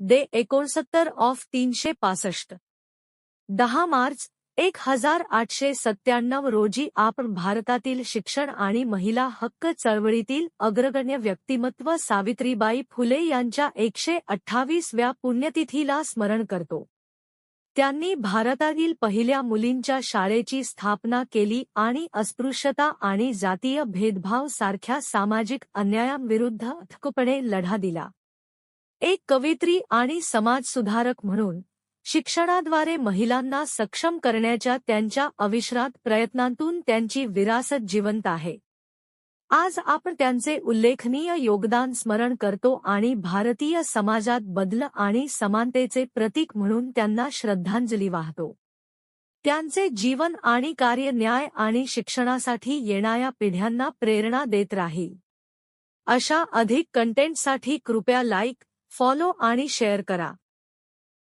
दे एकोणसत्तर ऑफ तीनशे पासष्ट. दहा मार्च एक हजार आठशे सत्त्याण्णव रोजी आपण भारतातील शिक्षण आणि महिला हक्क चळवळीतील अग्रगण्य व्यक्तिमत्व सावित्रीबाई फुले यांच्या एकशे अठ्ठावीसव्या पुण्यतिथीला स्मरण करतो. त्यांनी भारतातील पहिल्या मुलींच्या शाळेची स्थापना केली आणि अस्पृश्यता आणि जातीय भेदभाव सारख्या सामाजिक अन्यायांविरुद्ध अथकपणे लढा दिला. एक कवयित्री आणि समाजसुधारक म्हणून शिक्षणाद्वारे महिलांना सक्षम करण्याच्या त्यांच्या अविश्रांत प्रयत्नांतून त्यांची विरासत जिवंत आहे. आज आपण त्यांचे उल्लेखनीय योगदान स्मरण करतो आणि भारतीय समाजात बदल आणि समानतेचे प्रतीक म्हणून त्यांना श्रद्धांजली वाहतो. त्यांचे जीवन आणि कार्य न्याय आणि शिक्षणासाठी येणाऱ्या पिढ्यांना प्रेरणा देत राहील. अशा अधिक कंटेंटसाठी कृपया लाईक फॉलो आणि शेअर करा.